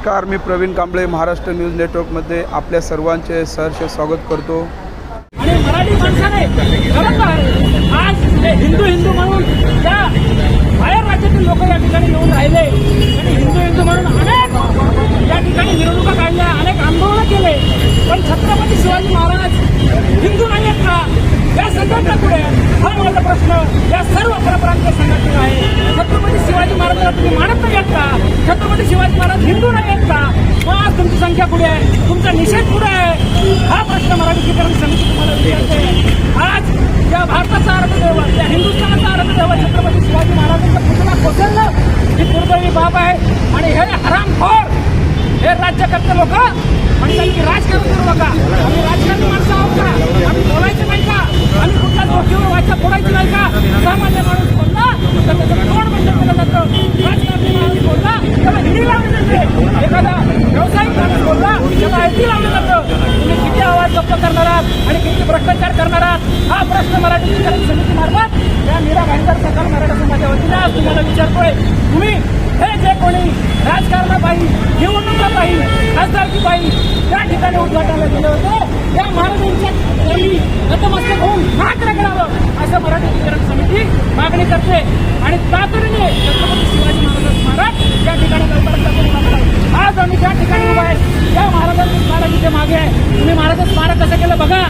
नमस्कार मी प्रवीण कांबळे महाराष्ट्र न्यूज नेटवर्कमध्ये आपल्या सर्वांचे सहर्ष स्वागत करतो. आणि मराठी माणसाने आज हिंदू हिंदू म्हणून त्या बाहेर राज्यातील लोक या ठिकाणी येऊन राहिले आणि हिंदू हिंदू म्हणून अनेक या ठिकाणी मिरवणुका काढल्या अनेक आंदोलनं केले. पण छत्रपती शिवाजी महाराज हिंदू नाही आहेत का? या कुठे हा माझा प्रश्न. या सर्व परप्रांतीय संघटना आहे. छत्रपती शिवाजी महाराजांना तुम्ही मानत नाही आहेत का छत्रपती शिवाजी महाराज हिंदू नाही आहेत का? मग आज तुमची संख्या पुढे आहे. तुमचा निषेध पुढे आहे. हा प्रश्न मराठीकरण समिती तुम्हाला विचारते. आज या भारताचा अर्धदेव या हिंदुस्थानाचा अर्धदेव छत्रपती शिवाजी महाराजांचा पुतळा कोसळलं ही दुर्दैवी बाब आहे. आणि हे हरामखोर हे राज्यकर्ते लोक आणि त्यांनी राजकारण करू नका. आम्ही राजकारणी माणसं आहोत का? आम्ही बोलायचं नाही का? आम्ही कुठल्या डोक्यावर वाचा बोलायचं नाही का? सामान्य माणूस बोलला तर त्याचं तोंड बंद केलं जातं. राजकारणी माणूस बोलला त्याला हिडी लावली जाते. एखादा व्यावसायिक माणूस बोलला त्याला आयटी लावलं जातं. तुम्ही किती आवाज जप्त करणार आहात आणि किती भ्रष्टाचार करणार? आहात हा प्रश्न मराठीकरण समिती मार्फत या मीरा भाईंदर सरकार मराठा समाजाच्या वतीने आज तुम्हाला विचारतोय. तुम्ही हे जे कोणी राजकारणापायी निवडणुकापायी खासदारकीपायी त्या ठिकाणी उद्घाटनाला गेले होते. या महाराजांच्या चरणी नतमस्तक होऊन मात्र करावं असं मराठीकरण समिती मागणी करते. आणि तातडीने छत्रपती शिवाजी महाराज स्मारक या ठिकाणी लवकरात लवकर आज आम्ही त्या ठिकाणी उभा आहे त्या महाराजांचं स्मारक इथे मागे आहे. तुम्ही महाराजांचं स्मारक कसं केलं बघा.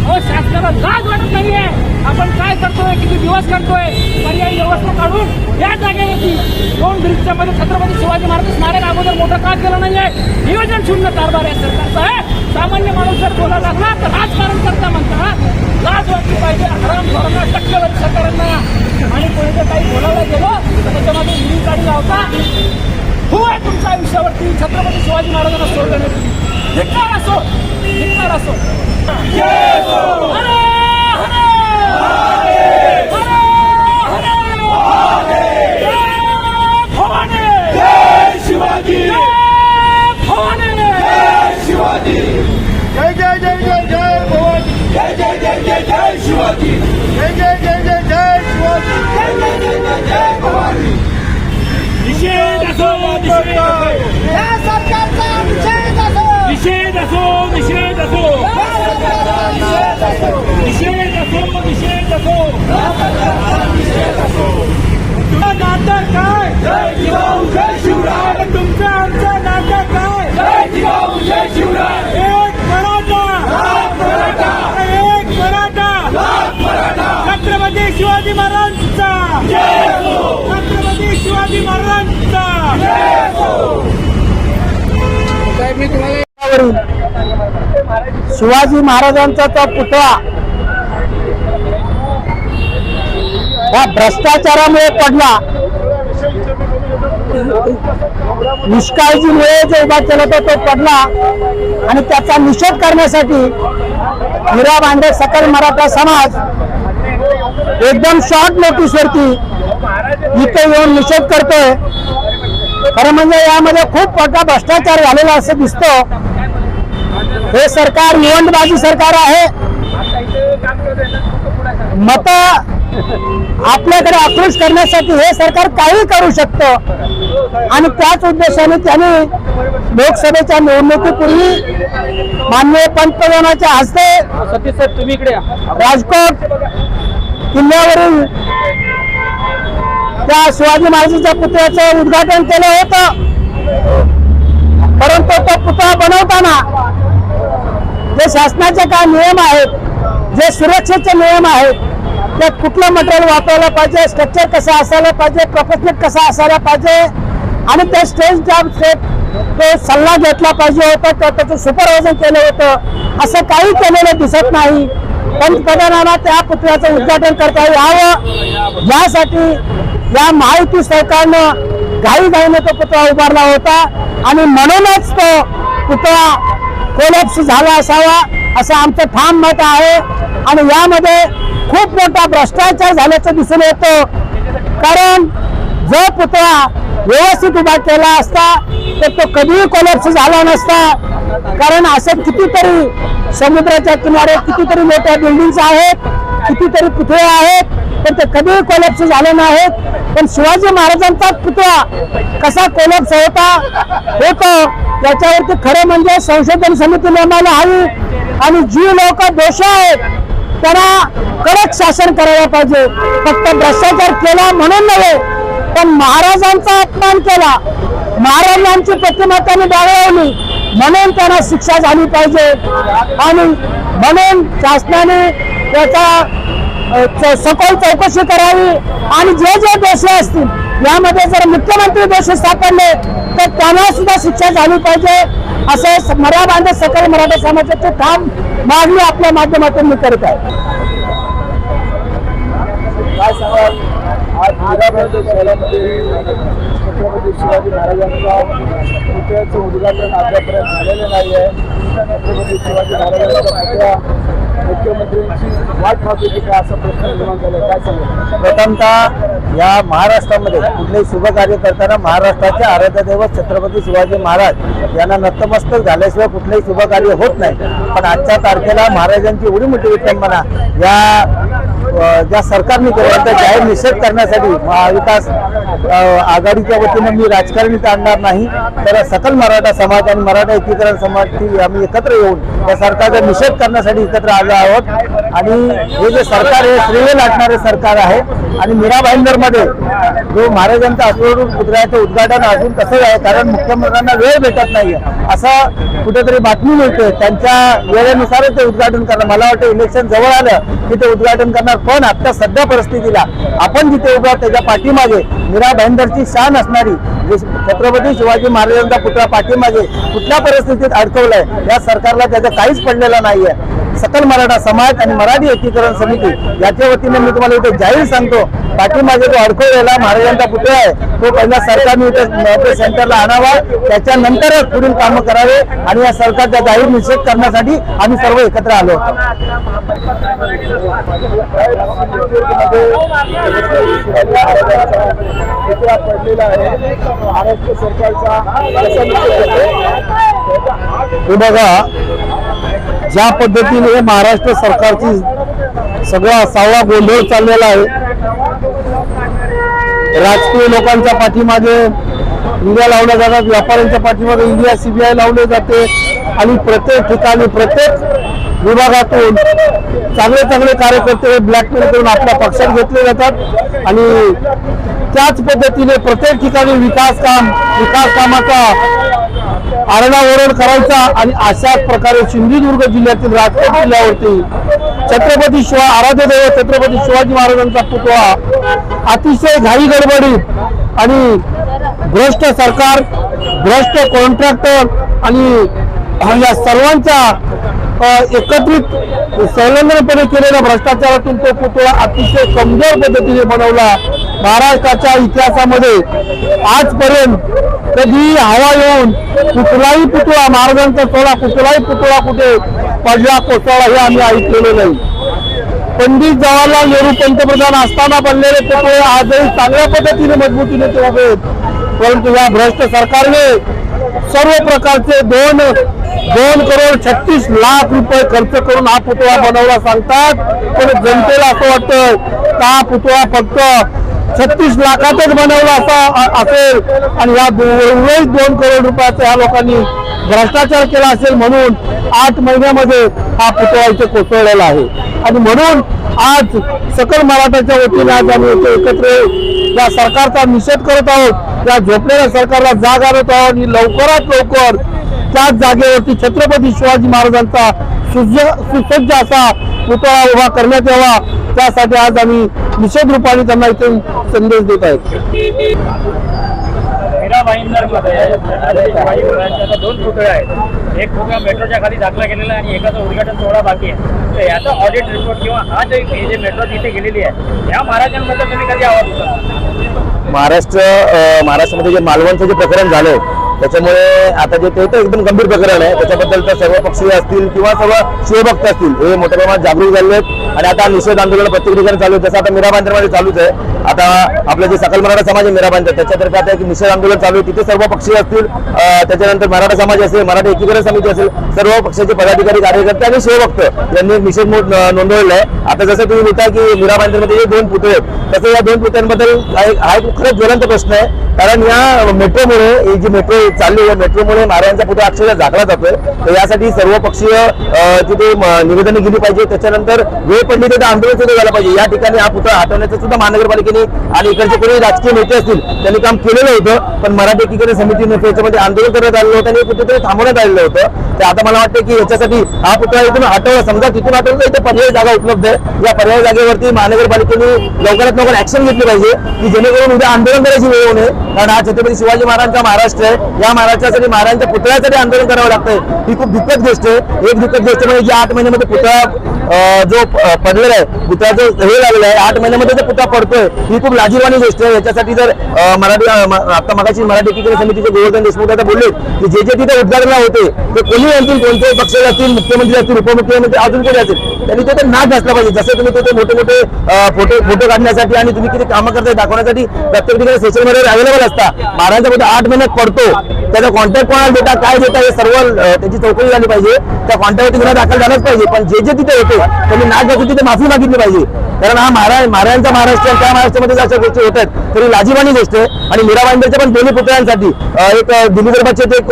अहो शासनाला लाज वाटत नाहीये. आपण काय करतोय किती दिवस करतोय पर्यायी व्यवस्था काढून या जागेवरती दोन ब्रिजच्या मध्ये छत्रपती शिवाजी महाराज स्मारक अगोदर मोठं का केलं नाहीये? नियोजन शून्य कारभार आहे सरकारचा आहे सामान्य माणूस जर बोला लागला तर राजकारण करता म्हणता. लाज वाटली पाहिजे हराम धोरणा टक्केवारी सरकारांना. आणि कोणी जर काही बोलायला गेलं तर त्याच्यामध्ये हिंदी काढला लावता. हो आहे तुमच्या आयुष्यावरती? छत्रपती शिवाजी महाराजांना सोडलं नाही. 내 파라솔! 내 파라솔! 예수! 하나! 하나! 하나! 하나! 하나! 하나! 하나! 하나! 하나! 하나! 하나! निषेध असो निषेध असो तुमचं नातं काय जय शिवराय तुमचं आमचं नाटक काय जय शिवराय एक मराठा एक मराठा छत्रपती शिवाजी महाराजांचा छत्रपती शिवाजी महाराजांचा शिवाजी महाराजांचा पुतळा या भ्रष्टाचारामुळे पडला. निष्काळजीमुळे जो उभा केला होता तो पडला. आणि त्याचा निषेध करण्यासाठी हिरा भांडे सकल मराठा समाज एकदम शॉर्ट नोटीसवरती इथे येऊन निषेध करतोय. खरं म्हणजे यामध्ये खूप मोठा भ्रष्टाचार झालेला असं दिसतो. हे सरकार निवडणबाजी सरकार आहे. मत आपल्याकडे आक्रोश करण्यासाठी हे सरकार काही करू शकतं. आणि त्याच उद्देशाने त्यांनी लोकसभेच्या निवडणुकीपूर्वी माननीय पंतप्रधानाच्या हस्ते तुम्ही इकडे राजकोट किल्ल्यावरील त्या शिवाजी महाराजांच्या पुतळ्याचं उद्घाटन केलं होतं. परंतु तो पुतळा बनवताना जे शासनाचे काय नियम आहेत जे सुरक्षेचे नियम आहेत त्यात कुठलं मटेरियल वापरायला पाहिजे स्ट्रक्चर कसं असायला पाहिजे प्रोफेशनल कसं असायला पाहिजे आणि त्या स्टेज जॉब ते सल्ला घेतला पाहिजे होता तर त्याचं सुपरवायझन केलं होतं. असं काही केलेलं दिसत नाही. पंतप्रधानांना त्या पुतळ्याचं उद्घाटन करता यावं. यासाठी या महायुती सरकारनं घाई घाईने तो पुतळा उभारला होता. आणि म्हणूनच तो पुतळा कोलॅप्स झाला असावा असं आमचं ठाम मत आहे. आणि यामध्ये खूप मोठा भ्रष्टाचार झाल्याचं दिसून येतं. कारण जो पुतळा व्यवस्थित उभा केला असता तर तो कधीही कोलॅप्स झाला नसता. कारण असं कितीतरी समुद्राच्या किनारे कितीतरी मोठ्या बिल्डिंग्स आहेत कितीतरी पुतळे आहेत पण ते कधीही कोलॅप्स झाले नाहीत. पण शिवाजी महाराजांचा पुतळा कसा कोलॅप्स होता होतो याच्यावरती खरं म्हणजे संशोधन समिती नेमायला हवी. आणि जी लोक दोष आहेत त्यांना कडक शासन करायला पाहिजे. फक्त भ्रष्टाचार केला म्हणून नव्हे पण महाराजांचा अपमान केला. महाराजांची प्रतिमा त्यांनी डाळवली म्हणून त्यांना शिक्षा झाली पाहिजे. आणि म्हणून शासनाने त्याचा सखोल चौकशी करावी. आणि जे जे दोषी असतील यामध्ये जर मुख्यमंत्री दोषी सापडले तर त्यांना सुद्धा शिक्षा झाली पाहिजे. असं स- मरा बांधव सकल मराठा समाजाचे काम मागणी आपल्या माध्यमातून मी करत आहे. काय सांगाल? आज शहरामध्ये छत्रपती शिवाजी महाराजांच्या पुतळ्याचं उद्घाटन अद्यापर्यंत झालेलं नाही आहे. छत्रपती शिवाजी महाराजांचा पुतळा मुख्यमंत्र्यांची वाट पाहतो की काय असा प्रश्न निर्माण झाला काय सांगाल? प्रथमतः या महाराष्ट्रामध्ये कुठलेही शुभ कार्य करताना महाराष्ट्राचे आराध्यदैवत छत्रपती शिवाजी महाराज यांना नतमस्तक झाल्याशिवाय कुठलेही शुभ कार्य होत नाही. पण आजच्या तारखेला महाराजांची एवढी मोठी विटंबना या ज्या सरकारने केलं त्या जाहीर निषेध करण्यासाठी महाविकास आघाडीच्या वतीनं मी राजकारणीत आणणार नाही. तर सकल मराठा समाज आणि मराठा एकीकरण समाजची आम्ही एकत्र येऊन या सरकारचा निषेध करण्यासाठी एकत्र आलो आहोत. आणि हे जे सरकार आहे श्रेय लाटणारे सरकार आहे. आणि मीरा भाईंदरमध्ये जो महाराजांचा अश्वरूप पुतळ्याचं उद्घाटन अजून कसं आहे कारण मुख्यमंत्र्यांना वेळ भेटत नाहीये. असं कुठेतरी बातमी मिळते त्यांच्या वेळेनुसारच ते उद्घाटन करणार मला वाटतं इलेक्शन जवळ आलं की ते उद्घाटन करणार. पण आता सध्या परिस्थितीला आपण जिथे उभा त्याच्या पाठीमागे मीरा भाईंदरची शान असणारी छत्रपती शिवाजी महाराजांचा पुतळा पाठीमागे कुठल्या परिस्थितीत अडकवलाय या सरकारला त्याचं काहीच पडलेलं नाहीये. सकल मराठा समाज आणि मराठी एकीकरण समिती याच्या वतीने मी तुम्हाला इथे जाहीर सांगतो पाठीमागे जो अडकवलेला महाराजांचा पुतळा आहे तो पहिला सरकारने इथे सेंटरला आणावा त्याच्यानंतरच पुढील कामं करावे आणि या सरकारचा जाहीर निषेध करण्यासाठी आम्ही सर्व एकत्र आलो होतो पडलेला आहे महाराष्ट्र सरकारचा हे बघा ज्या पद्धतीने हे महाराष्ट्र सरकारची सगळा सावळा गोंधळ चाललेला आहे राजकीय लोकांच्या पाठीमागे इंडिया लावल्या जातात व्यापाऱ्यांच्या पाठीमागे इंडिया सीबीआय लावले जाते आणि प्रत्येक ठिकाणी प्रत्येक विभागातून चांगले चांगले कार्यकर्ते ब्लॅकमेल करून आपल्या पक्षात घेतले जातात आणि त्याच पद्धतीने प्रत्येक ठिकाणी विकास काम विकास कामाचा आरडाओरड करायचा आणि अशाच प्रकारे सिंधुदुर्ग जिल्ह्यातील राजकोट जिल्ह्यावरती छत्रपती शिवा आराध्यदेव छत्रपती शिवाजी महाराजांचा पुतळा अतिशय घाई गडबडीत आणि भ्रष्ट सरकार भ्रष्ट कॉन्ट्रॅक्टर आणि या सर्वांच्या एकत्रित संलग्नपणे केलेल्या भ्रष्टाचारातून तो पुतळा अतिशय कमजोर पद्धतीने बनवला. महाराष्ट्राच्या इतिहासामध्ये आजपर्यंत कधी हवा येऊन कुठलाही पुतळा महाराजांचा सोळा कुठलाही पुतळा कुठे पडला कोसळला हे आम्ही ऐकलेलं नाही. पंडित जवाहरलाल नेहरू पंतप्रधान असताना बनलेले पुतळे आजही चांगल्या पद्धतीने मजबूतीने ते उभे परंतु या भ्रष्ट सरकारने सर्व प्रकारचे दोन दोन करोड छत्तीस लाख रुपये खर्च करून हा पुतळा बनवला सांगतात. पण जनतेला असं वाटतं का पुतळा फक्त छत्तीस लाखातच बनवला असा असेल. आणि या उर्वरित दोन करोड रुपयाचा ह्या लोकांनी भ्रष्टाचार केला असेल म्हणून आठ महिन्यामध्ये हा पुतळा इथे कोसळलेला आहे. आणि म्हणून आज सकल मराठाच्या वतीने आज आम्ही इथे एकत्र या सरकारचा निषेध करत आहोत. या झोपलेल्या सरकारला जाग आणत आहोत आणि लवकरात लवकर त्याच जागेवरती छत्रपती शिवाजी महाराजांचा सुज सुसज्ज असा पुतळा उभा करण्यात यावा. त्यासाठी आज आम्ही निषेध रूपाने त्यांना इथे संदेश देत आहेत. मीरा भाईंदरमध्ये दोन पुतळे आहेत. एक पुतळा मेट्रोच्या खाली दाखला गेलेला आहे आणि एकाचं उद्घाटन सोहळा बाकी आहे. तर याचा ऑडिट रिपोर्ट किंवा हा जे हे जे मेट्रो तिथे गेलेली आहे या महाराजांबद्दल तुम्ही कधी आवाज महाराष्ट्र महाराष्ट्रामध्ये जे मालवणचं जे प्रकरण झालंय त्याच्यामुळे आता जे ते तर एकदम गंभीर प्रकरण आहे. त्याच्याबद्दल तर सर्व पक्षीय असतील किंवा सर्व शिवभक्त असतील हे मोठ्या प्रमाणात जागरूक झाले आहेत. आणि आता निषेध आंदोलन प्रत्येक चालू आहे. जसं आता मीरा मध्ये चालूच आहे. आता आपलं जे सकल मराठा समाज आहे मीरा बांधर त्याच्यातर्फे आता एक निषेध आंदोलन चालू आहे. तिथे सर्व पक्षीय असतील त्याच्यानंतर मराठा समाज असेल मराठा एकीकरण समिती असेल सर्व पक्षाचे पदाधिकारी कार्यकर्ते आणि शिवभक्त यांनी एक निषेध नोंदवलेला आहे. आता जसं तुम्ही म्हणता की मीरा जे दोन पुतळे आहेत. तसं या दोन पुतळ्यांबद्दल हा एक खरंच ज्वलंत प्रश्न आहे. कारण या मेट्रोमुळे ही जी मेट्रो चालली आहे मेट्रोमुळे महाराजांचा पुतळा अक्षरशः झाकला जातोय. तर यासाठी सर्व पक्षीय तिथे निवेदन गेली पाहिजे. त्याच्यानंतर वेळ पडली तर आंदोलन सुद्धा झालं पाहिजे. या ठिकाणी हा पुतळा हटवण्याचं सुद्धा महानगरपालिकेने आणि इकडचे कोणी राजकीय नेते असतील त्यांनी काम केलेलं होतं पण मराठी एकीकरण समितीने त्याच्यामध्ये आंदोलन करण्यात आलेलं होतं आणि कुठेतरी थांबवण्यात आलेलं होतं. तर आता मला वाटतं की याच्यासाठी हा पुतळा इथून हटवला समजा तिथून हटवलं तर इथे पर्यायी जागा उपलब्ध आहे. या पर्यायी जागेवरती महानगरपालिकेने लवकरात लवकर ऍक्शन घेतली पाहिजे की जेणेकरून उद्या आंदोलन करायची वेळ होऊ नये. कारण हा छत्रपती शिवाजी महाराजांचा महाराष्ट्र आहे. या महाराष्ट्रासाठी महाराजांच्या पुतळ्यासाठी आंदोलन करावं लागतंय. ही खूप दुःखद गोष्ट आहे. एक दुःखद गोष्ट म्हणजे ज्या आठ महिन्यामध्ये पुतळा जो पडलेला आहे. पुत्राचं हे झालेला आहे. आठ महिन्यामध्ये जर पुतळा पडतोय. ही खूप लाजीवानी गोष्ट आहे. याच्यासाठी जर मराठी आता मगाशी मराठी एकीकरण समितीचे गोवर्धन देशमुख आता बोलले की जे जे तिथे उद्घाटन होते ते कोणी असतील कोणत्याही पक्ष असतील मुख्यमंत्री असतील उपमुख्यमंत्री अजून कोणी असतील त्यांनी तिथे नाच घातला पाहिजे. जसं तुम्ही तिथे मोठे मोठे फोटो फोटो काढण्यासाठी आणि तुम्ही किती कामं करताय दाखवण्यासाठी प्रत्येक ठिकाणी सोशल मीडियावर अवेलेबल असता. महाराजांचा पुतळा आठ महिन्यात पडतो. त्याचा कॉन्टॅक्ट कोणाला देता काय देता हे सर्व त्याची चौकशी झाली पाहिजे. त्या कॉन्टॅक्टवरती गुन्हा दाखल झालाच पाहिजे. पण जे जे तिथे होते त्यांनी नाच घातली तिथे माफी मागितली पाहिजे. कारण हा महाराज महाराजांचा महाराष्ट्र त्या महाराष्ट्रामध्ये ज्या अशा गोष्टी होत आहेत तरी लाजीवानी गोष्ट आहे. आणि मीरा भांडेच्या पण दोन्ही पुतळ्यांसाठी एक अं, दिल्ली दरबारचे ते एक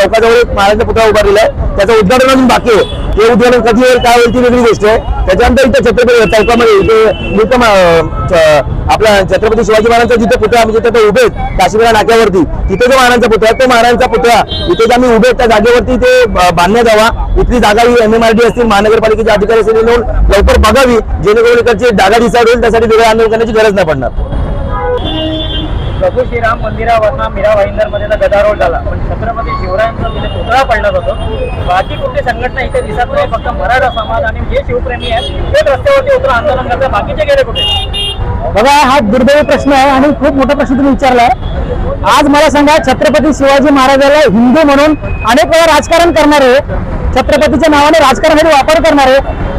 चौकाजवळ एक महाराजांचा पुतळा उभारलेला आहे. त्याचं उद्घाटन अजून बाकी आहे. ते उद्घाटन कधी होईल काय होईल ती वेगळी गोष्ट आहे. त्याच्यानंतर इथे छत्रपती चौकामध्ये इथे आपला छत्रपती शिवाजी महाराजांचा जिथे पुतळा म्हणजे तिथे उभे आहेत नाक्यावरती. तिथे जो महाराजांचा पुतळा तो महाराजांचा पुतळा. इथे जे आम्ही उभे त्या जागेवरती ते बांधण्यात यावा. इथली जागा ही एम एम आर डी असतील महानगरपालिकेचे अधिकारी असतील लवकर बघावी. जेणेकरून इकडची जागा डिसाईड होईल त्यासाठी वेगळं आंदोलन करण्याची गरज नाही पडणार. प्रभू श्रीराम मंदिरावरनं मीरा भाईंदरमध्ये गदारोळ झाला. पण छत्रपती शिवरायांचा तिथे म्हणजे पुतळा पडला जातो. बाकी कुठली संघटना इथे दिसत नाही फक्त मराठा समाज आणि जे शिवप्रेमी आहेत तेच रस्त्यावरती उतरून आंदोलन करतात. बाकीचे गेले कुठे? बघा हा दुर्दैवी प्रश्न आहे आणि खूप मोठा प्रश्न तुम्ही विचारलाय. आज मला सांगा छत्रपती शिवाजी महाराजाला हिंदू म्हणून अनेक वेळा राजकारण करणारे छत्रपतीच्या नावाने राजकारणासाठी वापर करणारे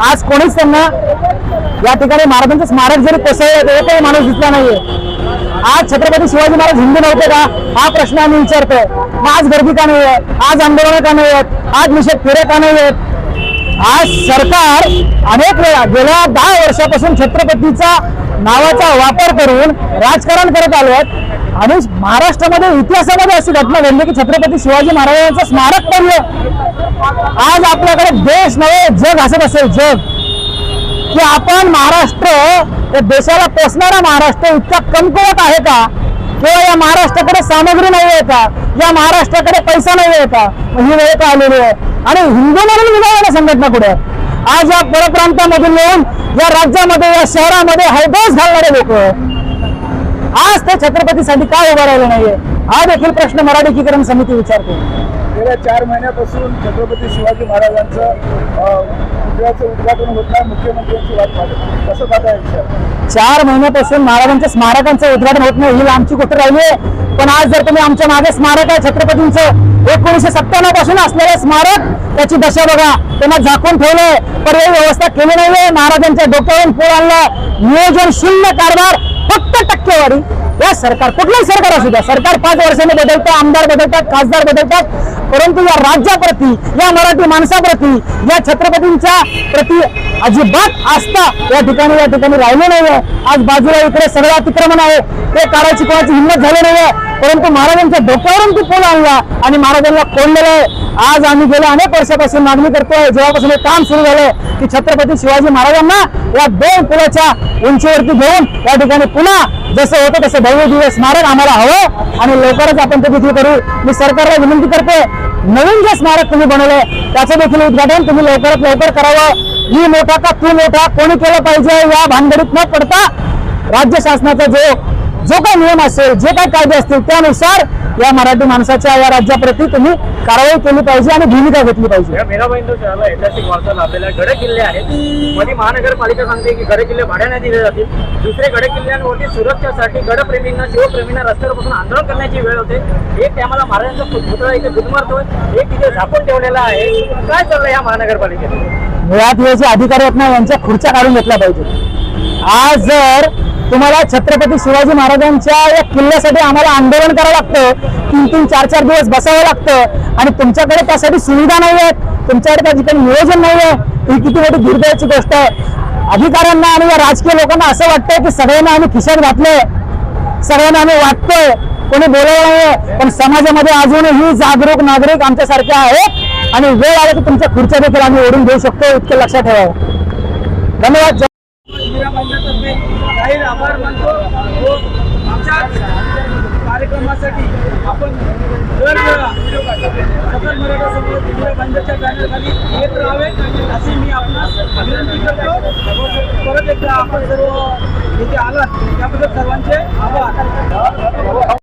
आज कोणीच त्यांना या ठिकाणी महाराजांचं स्मारक जरी कोसळलं तरी एकही माणूस दिसला नाहीये. आज छत्रपती शिवाजी महाराज हिंदू नव्हते का? हा प्रश्न आम्ही विचारतोय. मग आज गर्दी का नाही आहेत आज आंदोलन का नाही आहेत आज निषेध फेऱ्या का नाही आहेत आज सरकार अनेक वेळा गेल्या दहा वर्षापासून छत्रपतीचा नावाचा वापर करून राजकारण करत आलो आहेत. आणि महाराष्ट्रामध्ये इतिहासामध्ये अशी घटना घडली की छत्रपती शिवाजी महाराजांचं स्मारक बनलं. आज आपल्याकडे देश नव्हे जग हसत असेल जग. की आपण महाराष्ट्र या देशाला पोचणारा महाराष्ट्र इतका कमकुवत आहे का? किंवा या महाराष्ट्राकडे सामग्री नाही आहे का? या महाराष्ट्राकडे पैसा नाही आहे का ही वेळ का आलेली आहे? आणि हिंदू म्हणून विभागाला संघटना पुढे आज या परप्रांतामधून येऊन या राज्यामध्ये या शहरामध्ये हैदोस घालणारे लोक आज ते छत्रपतीसाठी काय उभं नाहीये? हा देखील प्रश्न मराठीकरण समिती विचारते. गेल्या चार महिन्यापासून छत्रपती शिवाजी महाराजांचं पुतळ्याचं उद्घाटन होत नाही मुख्यमंत्र्यांची वाट पाहिजे कसं पाहता विचार चार महिन्यापासून महाराजांच्या स्मारकांचं उद्घाटन होत नाही ही आमची गोष्ट राहिली आहे. पण आज जर तुम्ही आमच्या मागे स्मारक आहे छत्रपतींचं एकोणीसशे सत्त्याण्णवपासून असलेलं स्मारक त्याची दशा बघा. त्यांना झाकून ठेवलंय पर्यायी व्यवस्था केली नाहीये. महाराजांच्या डोक्यावरून पूर आणला नियोजन शून्य कारभार फक्त टक्केवारी. या सरकार कुठलंही सरकार असू द्या. सरकार पाच वर्षांनी बदलतं आमदार बदलतात खासदार बदलतात. परंतु या राज्याप्रती या मराठी माणसाप्रती या छत्रपतींच्या प्रती अजिबात आस्था या ठिकाणी या ठिकाणी राहिले नाहीये. आज बाजूला इकडे सगळं अतिक्रमण आहे. ते काढायची कोणाची हिंमत झाली नाहीये. परंतु महाराजांच्या डोक्यावरून तो पूल आणला आणि महाराजांना कोंडलेलं आहे आज आम्ही गेल्या अनेक वर्षापासून मागणी करतोय. जेव्हापासून हे काम सुरू झालंय की छत्रपती शिवाजी महाराजांना या दोन पुलाच्या उंचीवरती घेऊन या ठिकाणी पुन्हा जसं होतं तसं भव्य दिवस स्मारक आम्हाला हवं आणि लवकरच आपण ते तिथे करू. मी सरकारला विनंती करतोय नवीन जे स्मारक तुम्ही बनवलंय त्याचं देखील उद्घाटन तुम्ही लवकरात लवकर करावं. ही मोठा का तू मोठा कोणी केलं पाहिजे या भानगडीत न पडता राज्य शासनाचा जो जो काही नियम असेल जे काही कायदे असतील त्यानुसार या मराठी माणसाच्या या राज्याप्रती तुम्ही कारवाई केली पाहिजे आणि भूमिका घेतली पाहिजे. शहराला ऐतिहासिक वारसा लाभलेला गड किल्ले आहेत. मध्ये महानगरपालिका सांगते की गड किल्ले भाड्याने दिले जातील. दुसरे गड किल्ल्यांवरती सुरक्षेसाठी गडप्रेमींना शिवप्रेमींना रस्त्यावर बसून आंदोलन करण्याची वेळ होते. एक टायमाला महाराजांचा पुतळा इथे गुदमारतोय. एक तिथे झाकून ठेवलेला आहे. काय चाललंय या महानगरपालिकेत? मुळात हे जे अधिकारी आहेत ना यांच्या खुर्च्या काढून घेतल्या पाहिजे आज जर तुम्हाला छत्रपती शिवाजी महाराजांच्या या किल्ल्यासाठी आम्हाला आंदोलन करावं लागतं. तीन तीन चार चार दिवस बसावं लागतं. आणि तुमच्याकडे त्यासाठी सुविधा नाही आहेत तुमच्याकडे त्या ठिकाणी नियोजन नाही आहे ही किती मोठी दुर्दैवाची गोष्ट आहे. अधिकाऱ्यांना आणि या राजकीय लोकांना असं वाटतंय की सगळ्यांना आम्ही खिशात घातलंय. सगळ्यांना आम्ही वाटतोय. कोणी बोलवलं नाहीये. पण समाजामध्ये अजूनही जागरूक नागरिक आमच्यासारखे आहेत. आणि वेळ आला की तुमच्या खुर्च्या देखील आम्ही ओढून घेऊ शकतो. इतकं लक्षात ठेवावं. धन्यवाद. जाहीर आभार मानतो व आमच्या कार्यक्रमासाठी आपण दरवेळा सकल मराठा समाज गांधीच्या बॅनरखाली येत राहावे अशी मी आपणास विनंती करतो. परत एकदा आपण सर्व इथे आलात. त्याबद्दल सर्वांचे आभार.